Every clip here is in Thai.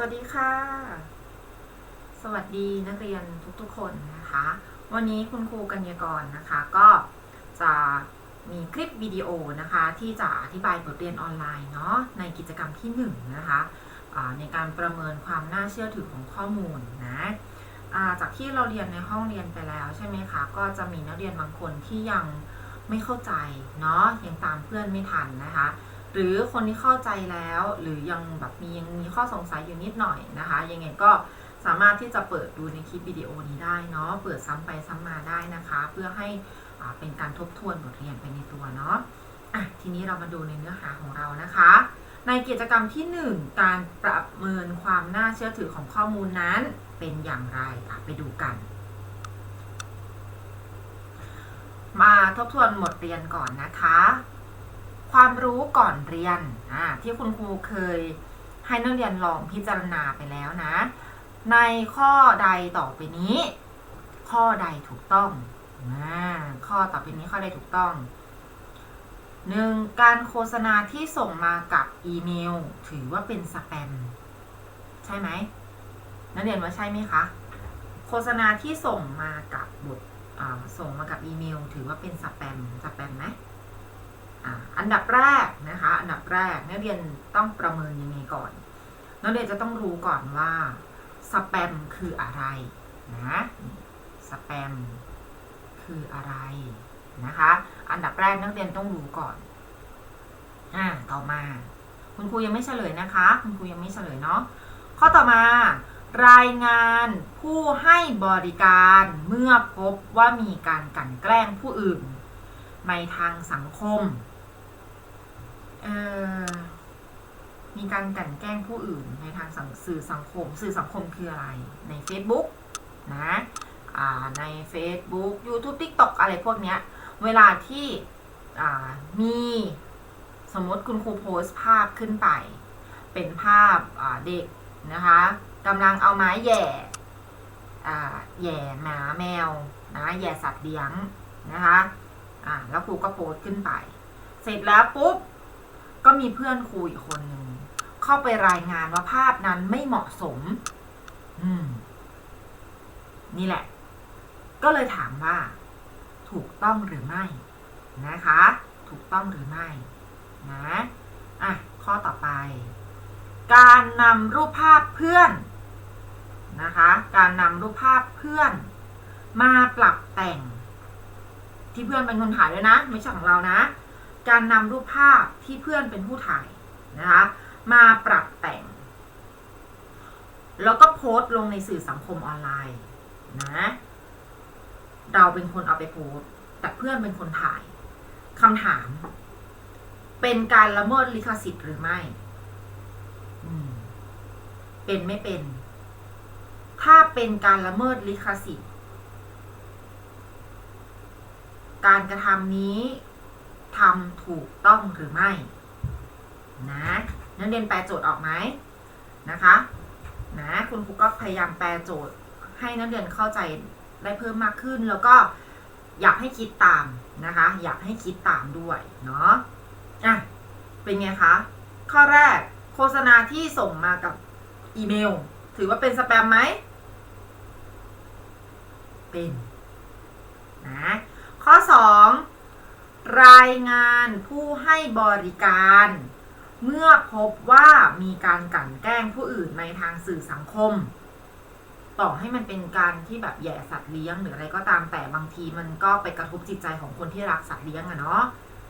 วัสดีค่ะ สวัสดีนักเรียนทุกๆคนนะคะ วันนี้คุณครูกัญญากรนะคะ ก็จะมีคลิปวิดีโอนะคะ ที่จะอธิบายบทเรียนออนไลน์เนาะในกิจกรรมที่1นงนะคะอ่าในการประเมินความน่าเชื่อถือของข้อมูลนะจากที่เราเรียนในห้องเรียนไปแล้วใช่ไหมคะ ก็จะมีนักเรียนบางคนที่ยังไม่เข้าใจเนาะยังตามเพื่อนไม่ทันนะคะ หรือคนที่เข้าใจแล้ว หรือยังแบบมียังมีข้อสงสัยอยู่นิดหน่อยนะคะ ยังไงก็สามารถที่จะเปิดดูในคลิปวิดีโอนี้ได้เนาะ เปิดซ้ำไปซ้ำมาได้นะคะ เพื่อให้เป็นการทบทวนบทเรียนไปในตัวเนาะะทีนี้เรามาดูในเนื้อหาของเรานะคะ ในกิจกรรมที่ 1 การประเมินความน่าเชื่อถือของข้อมูลนั้นเป็นอย่างไรไปดูกัน มาทบทวนบทเรียนก่อนนะคะ ความรู้ก่อนเรียนที่คุณครูเคยให้นักเรียนลองพิจารณาไปแล้วนะ ในข้อใดต่อไปนี้ ข้อใดถูกต้องอข้อต่อไปนี้ข้อใดถูกต้องหนึ่งการโฆษณาที่ส่งมากับอีเมล ถือว่าเป็นสแปมใช่ไหมนักเรียนว่าใช่ไหมคะ โฆษณาที่ส่งมากับบทส่งมากับอีเมล ถือว่าเป็นสแปมสแปมไหม อันดับแรกนะคะ อันดับแรกนักเรียนต้องประเมินยังไงก่อนนักเรียนจะต้องรู้ก่อนว่าสแปมคืออะไรนะสแปมคืออะไรนะคะ อันดับแรกนักเรียนต้องรู้ก่อนอ่าต่อมา คุณครูยังไม่เฉลยนะคะ คุณครูยังไม่เฉลยเนาะข้อต่อมารายงานผู้ให้บริการเมื่อพบว่ามีการกลั่นแกล้งผู้อื่น ในทางสังคม มีการกลั่นแกล้งผู้อื่นในทางส,สื่อสังคม สื่อสังคมคืออะไร ใน Facebook นะอ่าใน Facebook YouTube TikTok อะไรพวกเนี้ย เวลาที่อ่ามีสมมติคุณครูโพสต์ภาพขึ้นไป เป็นภาพาเด็กนะคะกำลังเอาไม้แย่แย่หมาแมวนะแย่สัตว์เลี้ยงนะคะแล้วครูก็โพสต์ขึ้นไป เสร็จแล้วปุ๊บ ก็มีเพื่อนครูอีกคนหนึ่งเข้าไปรายงานว่าภาพนั้นไม่เหมาะสม อืม นี่แหละ ก็เลยถามว่า ถูกต้องหรือไม่ นะคะ ถูกต้องหรือไม่ นะอะข้อต่อไป การนำรูปภาพเพื่อน นะคะ การนำรูปภาพเพื่อน มาปรับแต่ง ที่เพื่อนเป็นคนถ่ายด้วยนะ ไม่ใช่ของเรานะ การนำรูปภาพที่เพื่อนเป็นผู้ถ่ายนะคะมาปรับแต่ง แล้วก็โพสต์ลงในสื่อสังคมออนไลน์นะเราเป็นคนเอาไปโพสต์แต่เพื่อนเป็นคนถ่ายคำถาม เป็นการละเมิดลิขสิทธิ์หรือไม่เป็นไม่เป็น ถ้าเป็นการละเมิดลิขสิทธิ์ การกระทำนี้ ทำถูกต้องหรือไม่นะนักเรียนแปลโจทย์ออกไหมนะคะนะคุณครูก็พยายามแปลโจทย์ให้นักเรียนเข้าใจได้เพิ่มมากขึ้น แล้วก็อยากให้คิดตามนะคะ อยากให้คิดตามด้วยเนาะอะเป็นไงคะ ข้อแรกโฆษณาที่ส่งมากับอีเมล ถือว่าเป็นสแปมไหมเป็นนะข้อ 2 รายงานผู้ให้บริการ เมื่อพบว่ามีการกลั่นแกล้งผู้อื่นในทางสื่อสังคม ต่อให้มันเป็นการที่แบบแย่สัตว์เลี้ยงหรืออะไรก็ตามแต่บางทีมันก็ไปกระทบจิตใจของคนที่รักสัตว์เลี้ยงอะเนาะ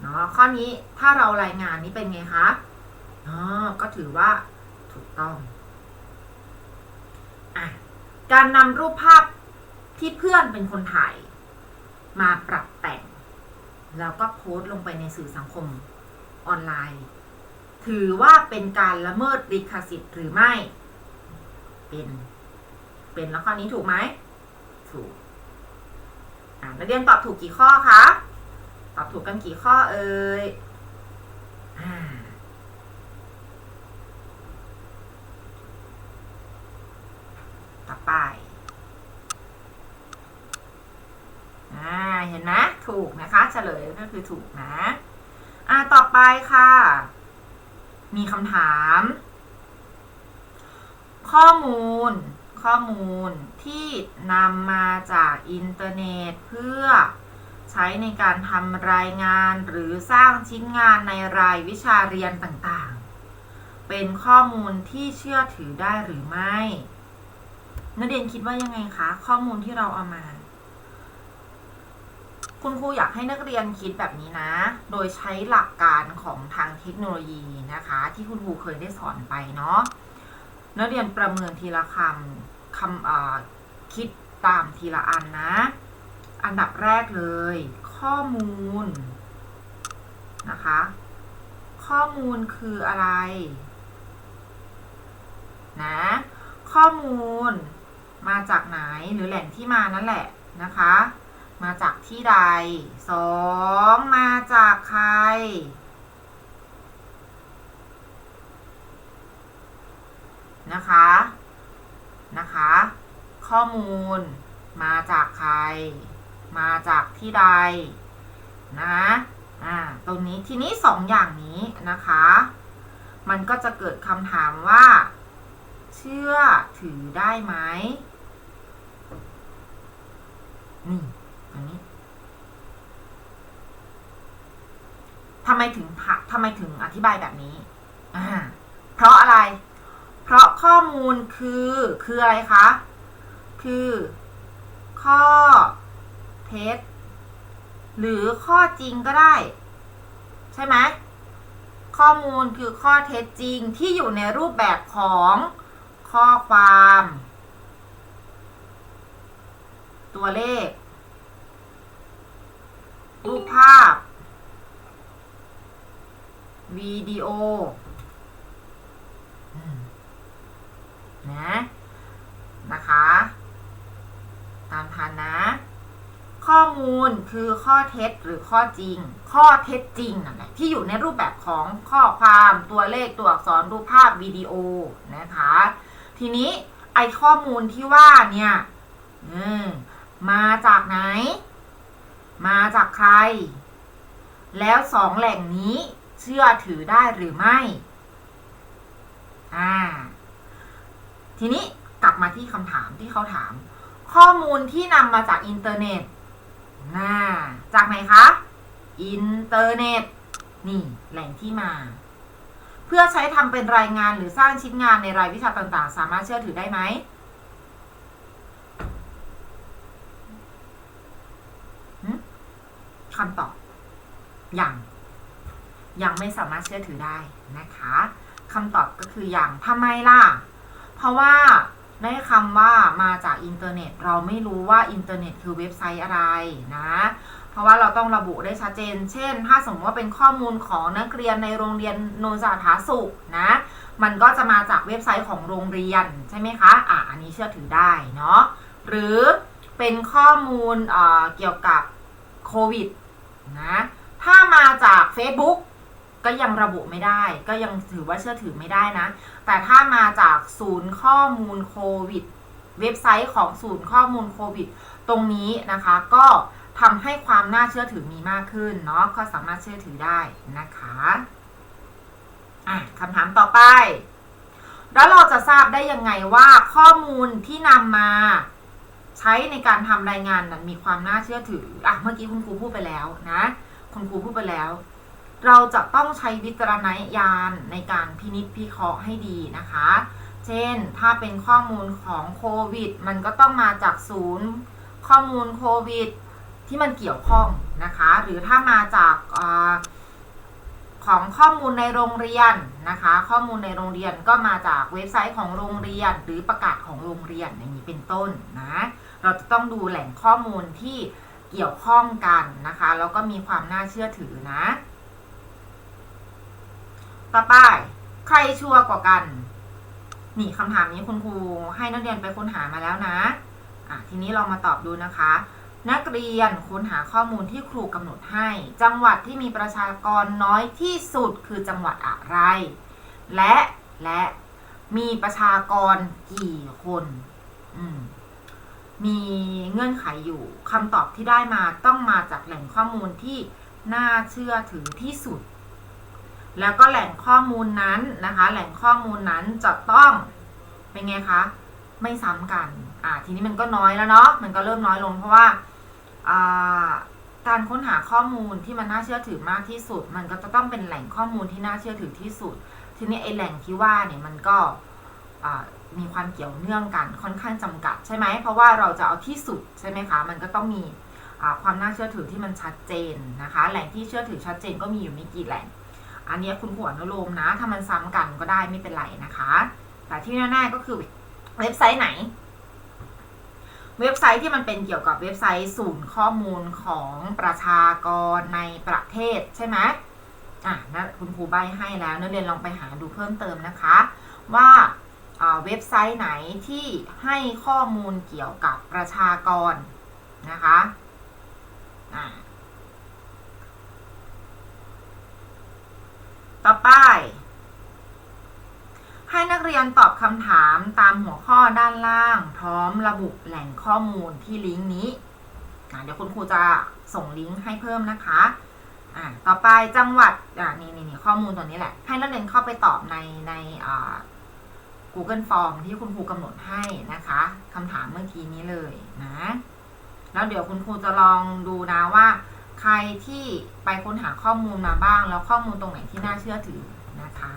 เนาะข้อนี้ถ้าเรารายงานนี้เป็นไงคะอ๋อก็ถือว่าถูกต้องอะการนำรูปภาพที่เพื่อนเป็นคนถ่าย มาปรับแต่ง แล้วก็โพสต์ลงไปในสื่อสังคมออนไลน์ ถือว่าเป็นการละเมิดลิขสิทธิ์หรือไม่ เป็น เป็นแล้วข้อนี้ถูกไหม ถูกอ่านักเรียนตอบถูกกี่ข้อคะ ตอบถูกกันกี่ข้อเอ่ยอ่า ต่อไป อ่า เห็นไหม ถูกนะคะ เฉลยก็คือถูกนะ อ่าต่อไปค่ะ มีคำถาม ข้อมูล ข้อมูลที่นำมาจากอินเทอร์เน็ตเพื่อใช้ในการทำรายงานหรือสร้างชิ้นงานในรายวิชาเรียนต่างๆ เป็นข้อมูลที่เชื่อถือได้หรือไม่นักเรียนคิดว่ายังไงคะ ข้อมูลที่เราเอามา คุณครูอยากให้นักเรียนคิดแบบนี้นะ โดยใช้หลักการของทางเทคโนโลยีนะคะ ที่คุณครูเคยได้สอนไปเนาะ นักเรียนประเมินทีละคำคำคิดตามทีละอันนะ อันดับแรกเลย ข้อมูลนะคะ ข้อมูลคืออะไรนะ ข้อมูลมาจากไหนหรือแหล่งที่มานั่นแหละนะคะ มาจากที่ใดสองมาจากใคร นะคะ นะคะ ข้อมูล มาจากใคร มาจากที่ใด นะ อ่า ตรงนี้ ทีนี้สองอย่างนี้นะคะ มันก็จะเกิดคำถามว่า เชื่อถือได้ไหมนี่ ทำไมถึงทำไมถึงอธิบายแบบนี้อ่าเพราะอะไร เพราะข้อมูลคือคืออะไรคะ คือ ข้อเท็จหรือข้อจริงก็ได้ ใช่ไหมข้อมูลคือข้อเท็จจริงที่อยู่ในรูปแบบของข้อความ ตัวเลข รูปภาพ วิดีโอนะนะคะ ตามทันนะ ข้อมูลคือข้อเท็จหรือข้อจริง ข้อเท็จจริงนั่นแหละที่อยู่ในรูปแบบของข้อความตัวเลขตัวอักษรรูปภาพวิดีโอนะคะ ทีนี้ไอข้อมูลที่ว่าเนี่ยมาจากไหน มาจากใคร แล้วสองแหล่งนี้ เชื่อถือได้หรือไม่อ่าทีนี้กลับมาที่คำถามที่เขาถาม ข้อมูลที่นำมาจากอินเทอร์เน็ตน่าจากไหนคะ อินเทอร์เน็ต นี่แหล่งที่มา เพื่อใช้ทำเป็นรายงานหรือสร้างชิ้นงานในรายวิชาต่างๆ สามารถเชื่อถือได้ไหมคำตอบ อย่าง ยังไม่สามารถเชื่อถือได้นะคะคำตอบก็คืออย่างทำไมล่ะ เพราะว่าได้คำว่ามาจากอินเทอร์เน็ต เราไม่รู้ว่าอินเทอร์เน็ตคือเว็บไซต์อะไรนะ เพราะว่าเราต้องระบุได้ชัดเจน เช่น ถ้าสมมติว่าเป็นข้อมูลของนักเรียนในโรงเรียนโนสาธาสุขนะ มันก็จะมาจากเว็บไซต์ของโรงเรียนใช่ไหมคะ อะอันนี้เชื่อถือได้เนาะ หรือเป็นข้อมูลเเกี่ยวกับโควิดนะ ถ้ามาจาก Facebook ก็ยังระบุไม่ได้ ก็ยังถือว่าเชื่อถือไม่ได้นะ แต่ถ้ามาจากศูนย์ข้อมูลโควิด เว็บไซต์ของศูนย์ข้อมูลโควิด ตรงนี้นะคะ ก็ทำให้ความน่าเชื่อถือมีมากขึ้นเนาะก็สามารถเชื่อถือได้นะคะอะคำถามต่อไป แล้วเราจะทราบได้ยังไงว่าข้อมูลที่นำมาใช้ในการทำรายงานนั้นมีความน่าเชื่อถืออะเมื่อกี้คุณครูพูดไปแล้วนะ คุณครูพูดไปแล้ว เราจะต้องใช้วิจารณญาณในการพินิจพิเคราะห์ให้ดีนะคะ เช่น ถ้าเป็นข้อมูลของโควิด มันก็ต้องมาจากศูนย์ข้อมูลโควิด ที่มันเกี่ยวข้องนะคะ หรือถ้ามาจากอของข้อมูลในโรงเรียนนะคะ ข้อมูลในโรงเรียนก็มาจากเว็บไซต์ของโรงเรียน หรือประกาศของโรงเรียนอย่างนี้เป็นต้นนะ เราจะต้องดูแหล่งข้อมูลที่เกี่ยวข้องกันนะคะ แล้วก็มีความน่าเชื่อถือนะ ต่อไป ใครชัวร์กว่ากัน นี่คำถามนี้คุณครูให้นักเรียนไปค้นหามาแล้วนะอะทีนี้เรามาตอบดูนะคะ นักเรียนค้นหาข้อมูลที่ครูกำหนดให้ จังหวัดที่มีประชากรน้อยที่สุดคือจังหวัดอะไร และและมีประชากรกี่คนอืมมีเงื่อนไขอยู่คำตอบที่ได้มาต้องมาจากแหล่งข้อมูลที่น่าเชื่อถือที่สุด แล้วก็แหล่งข้อมูลนั้นนะคะ แหล่งข้อมูลนั้นจะต้องเป็นไงคะ ไม่ซ้ำกัน อ่า ทีนี้มันก็น้อยแล้วเนาะ มันก็เริ่มน้อยลงเพราะว่าอ่าการค้นหาข้อมูลที่มันน่าเชื่อถือมากที่สุด มันก็จะต้องเป็นแหล่งข้อมูลที่น่าเชื่อถือที่สุด ทีนี้ไอแหล่งที่ว่าเนี่ยมันก็มีความเกี่ยวเนื่องกันค่อนข้างจำกัดใช่ไหม เพราะว่าเราจะเอาที่สุดใช่ไหมคะ มันก็ต้องมีอ่าความน่าเชื่อถือที่มันชัดเจนนะคะ แหล่งที่เชื่อถือชัดเจนก็มีอยู่ไม่กี่แหล่ง อันนี้คุณขวนุโลมนะ ถ้ามันซ้ำกันก็ได้ไม่เป็นไรนะคะ แต่ที่แน่ๆก็คือเว็บไซต์ไหน เว็บไซต์ที่มันเป็นเกี่ยวกับเว็บไซต์ศูนย์ข้อมูลของประชากรในประเทศใช่ไหมอะนะคุณครูใบให้แล้วนักเรียนลองไปหาดูเพิ่มเติมนะคะ ว่าอ่าเว็บไซต์ไหนที่ให้ข้อมูลเกี่ยวกับประชากรนะคะอ่าต่อ ไป ให้นักเรียนตอบคำถามตามหัวข้อด้านล่าง พร้อมระบุแหล่งข้อมูลที่ลิงก์นี้อะเดี๋ยวคุณครูจะส่งลิงก์ให้เพิ่มนะคะอะต่อไปจังหวัดอะนี่นี่นี่ข้อมูลตัวนี้แหละ ให้นักเรียนเข้าไปตอบในในอ่า Google Form ที่คุณครูกำหนดให้นะคะคำถามเมื่อกี้นี้เลยนะ แล้วเดี๋ยวคุณครูจะลองดูนะว่า ใครที่ไปค้นหาข้อมูลมาบ้าง แล้วข้อมูลตรงไหนที่น่าเชื่อถือนะคะ